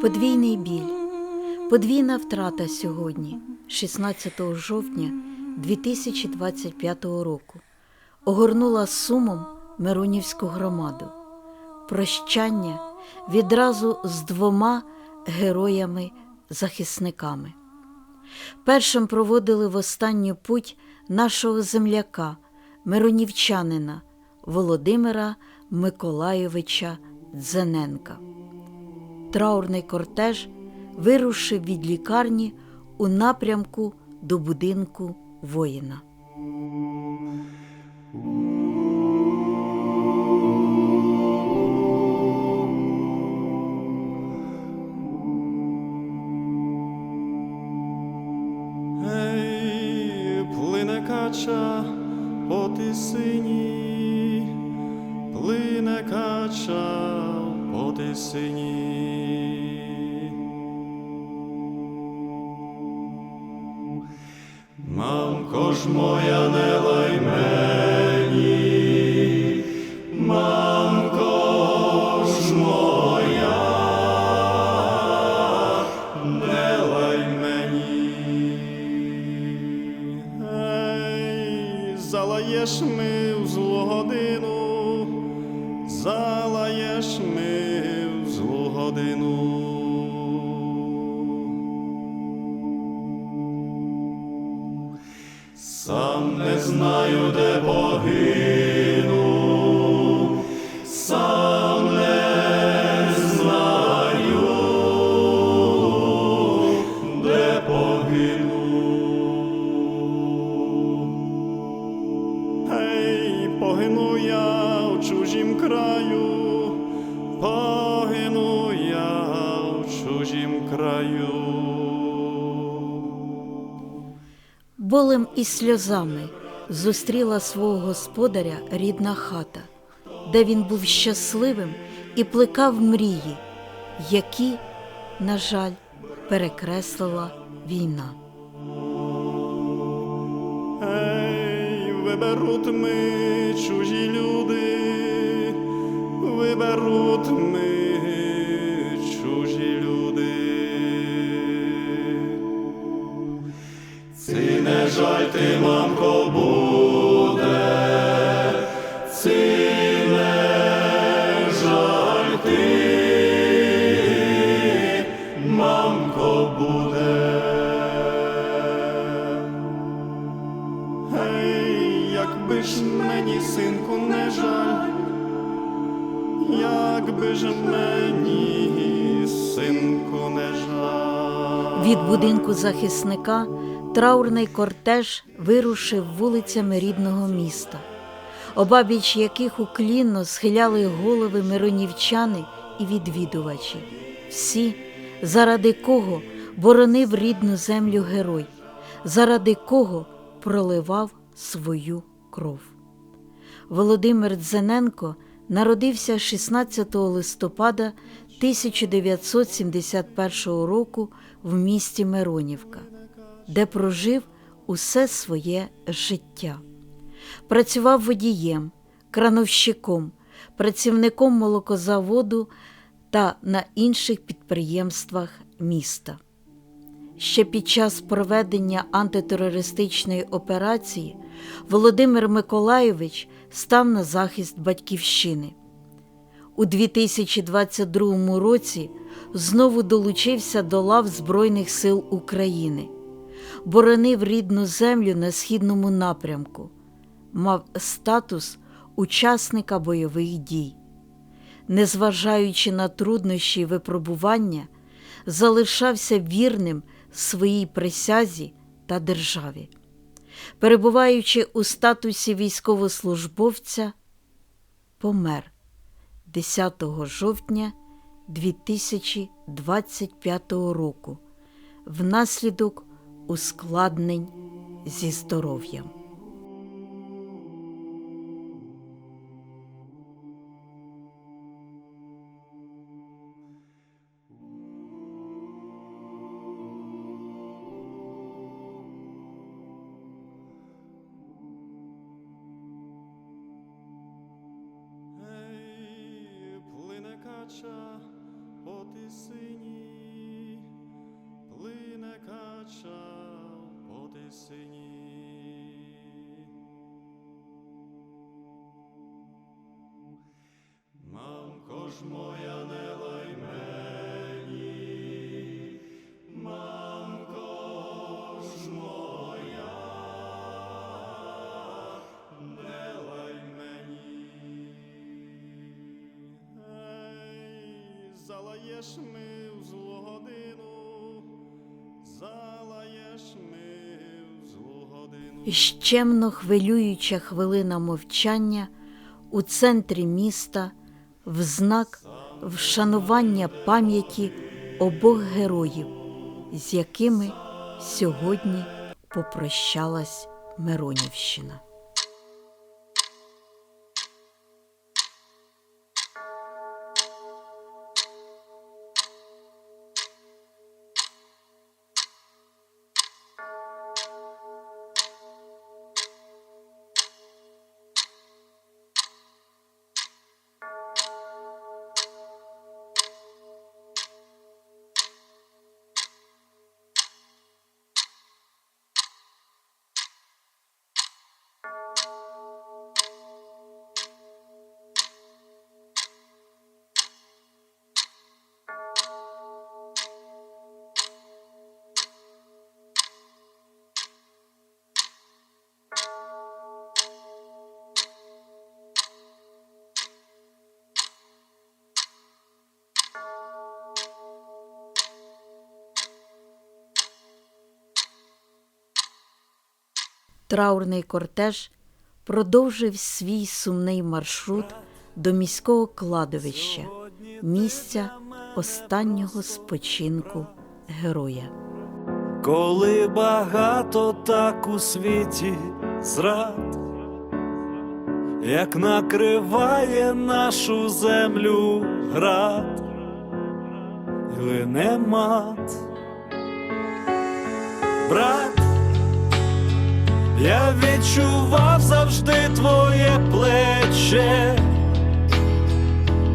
Подвійний біль, подвійна втрата сьогодні, 16 жовтня 2025 року, огорнула сумом Миронівську громаду. Прощання відразу з двома героями-захисниками. Першим проводили в останню путь нашого земляка, миронівчанина Володимира Миколайовича Дзененка. Траурний кортеж вирушив від лікарні у напрямку до будинку воїна. Кача по тисині, плине кача тисині. Мамко ж моя не І сльозами зустріла свого господаря рідна хата, де він був щасливим і плекав мрії, які, на жаль, перекреслила війна. Ей, виберуть ми чужі люди, виберуть ми жаль ти, мамко, буде, ці не жаль ти, мамко, буде. Гей, якби ж мені, синку, не жаль, якби ж мені, синку, не жаль. Від будинку захисника траурний кортеж вирушив вулицями рідного міста, обабіч яких уклінно схиляли голови миронівчани і відвідувачі, всі, заради кого боронив рідну землю герой, заради кого проливав свою кров. Володимир Дзененко народився 16 листопада 1971 року в місті Миронівка, де прожив усе своє життя. Працював водієм, крановщиком, працівником молокозаводу та на інших підприємствах міста. Ще під час проведення антитерористичної операції Володимир Миколайович став на захист батьківщини. У 2022 році знову долучився до лав Збройних сил України, боронив рідну землю на східному напрямку, мав статус учасника бойових дій. Незважаючи на труднощі й випробування, залишався вірним своїй присязі та державі. Перебуваючи у статусі військовослужбовця, помер 10 жовтня 2025 року внаслідок ускладнень зі здоров'ям. Плине по. Ж моя не лай мені, мамко ж моя, не лай мені. Ей, залаєш ми в злу годину, залаєш ми в злу годину. Щемно хвилююча хвилина мовчання у центрі міста в знак вшанування пам'яті обох героїв, з якими сьогодні попрощалась Миронівщина. Траурний кортеж продовжив свій сумний маршрут до міського кладовища, місця останнього спочинку героя. Коли багато так у світі зрад, як накриває нашу землю град, і лине мат. Брат, я відчував завжди твоє плече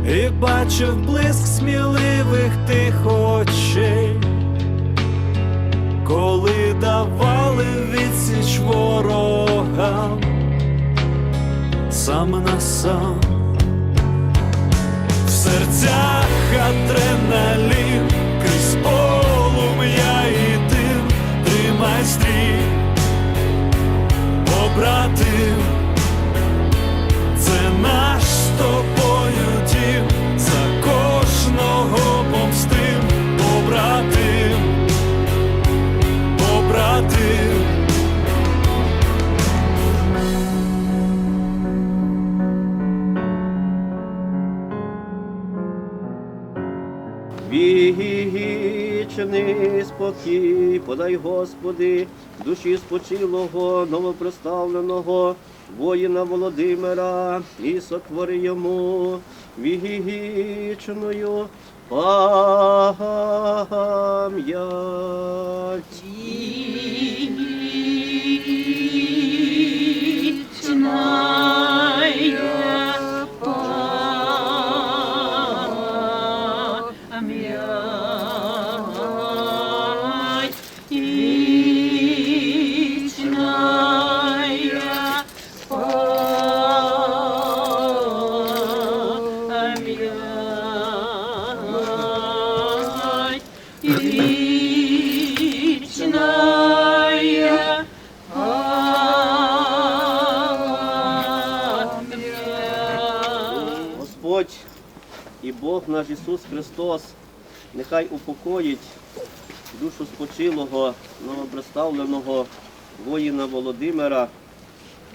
і бачив блиск сміливих тих очей. Коли давали відсіч ворогам сам на сам. В серцях адреналін, крізь полум'я і дим, тримай стрій, побратим, спокій, подай Господи, душі спочилого, новопроставленого воїна Володимира, і сотвори йому вігічною пам'ять. Христос, нехай упокоїть душу спочилого, новоприставленого воїна Володимира,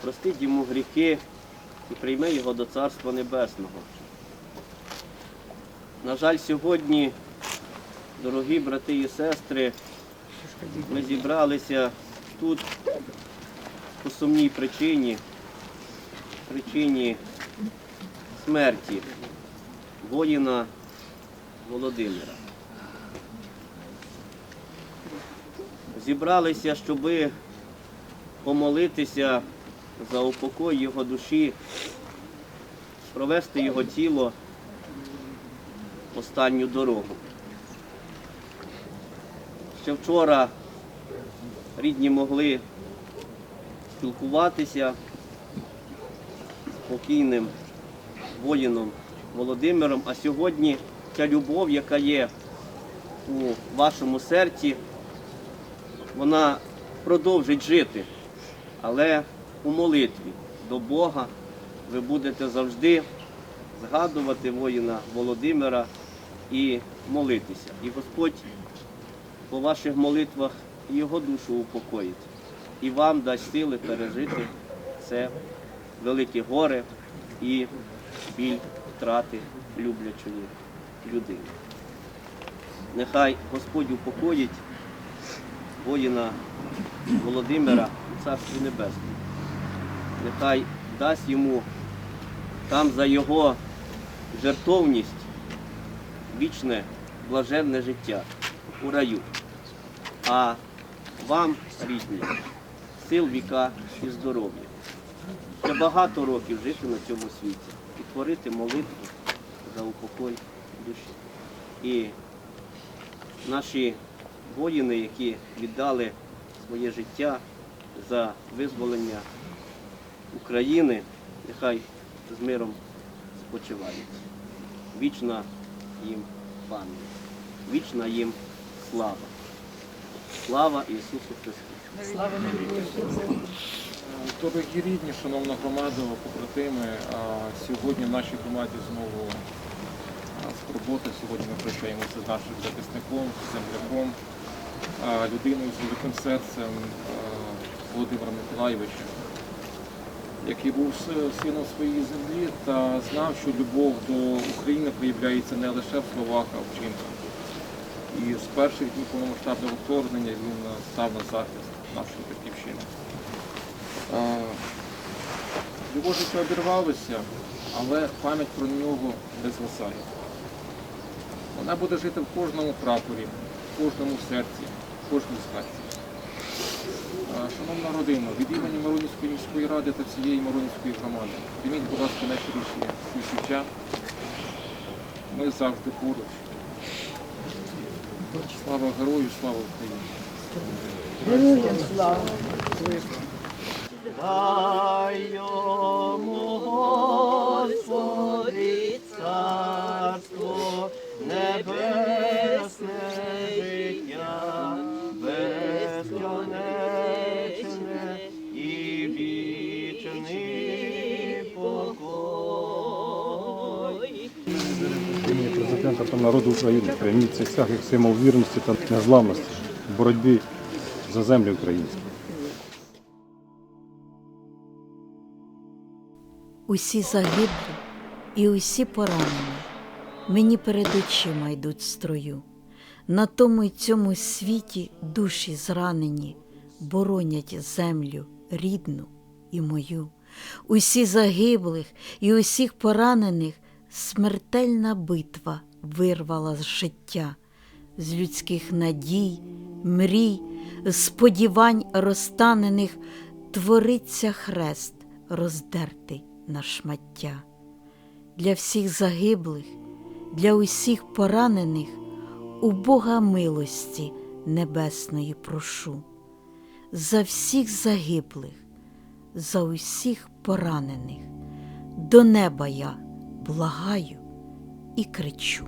простить йому гріхи і прийме його до Царства Небесного. На жаль, сьогодні, дорогі брати і сестри, ми зібралися тут по сумній причині, причині смерті воїна Володимира. Зібралися, щоб помолитися за упокой його душі, провести його тіло в останню дорогу. Ще вчора рідні могли спілкуватися з покійним воїном Володимиром. А сьогодні ця любов, яка є у вашому серці, вона продовжить жити, але у молитві до Бога ви будете завжди згадувати воїна Володимира і молитися. І Господь по ваших молитвах його душу упокоїть і вам дасть сили пережити це велике горе і біль втрати люблячої людини. Нехай Господь упокоїть воїна Володимира у Царстві Небесному. Нехай дасть йому там за його жертовність вічне блаженне життя у раю. А вам, рідні, сил віка і здоров'я. Ще багато років жити на цьому світі і творити молитву за упокой душі. І наші воїни, які віддали своє життя за визволення України, нехай з миром спочивають. Вічна їм пам'ять, вічна їм слава. Слава Ісусу Христу! Дорогі рідні, шановна громада, побратими, сьогодні в нашій громаді знову скорбота. Сьогодні ми прощаємося з нашим захисником, земляком, людиною з великим серцем Володимиром Миколаєвичем, який був сином своєї землі та знав, що любов до України проявляється не лише в словах, а в вчинках. І з перших днів повномасштабного вторгнення він став на захист нашої батьківщини. Е, Його життя обірвалося, але пам'ять про нього не згасає. Вона буде жити в кожному прапорі, в кожному серці, в кожній хаті. Е, Шановна родина, від імені Миронівської міської ради та всієї Миронівської громади, прийміть, будь ласка, найщиріші співчуття. Ми завжди поруч. Слава герою, слава Україні! Дай йому, Господи, царство небесне життя, безконечне і вічний покой. імені президента та народу України прийміть цей стяг як символ вірності та незламності в боротьбі за землю українську. Усі загиблі і усі поранені мені перед очима йдуть строю. На тому й цьому світі душі зранені боронять землю рідну і мою. Усі загиблих і усіх поранених смертельна битва вирвала з життя, з людських надій, мрій, сподівань розтанених твориться хрест роздертий на шмаття. Для всіх загиблих, для усіх поранених у Бога милості небесної прошу, за всіх загиблих, за усіх поранених, до неба я благаю і кричу.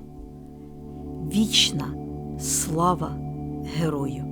Вічна слава герою!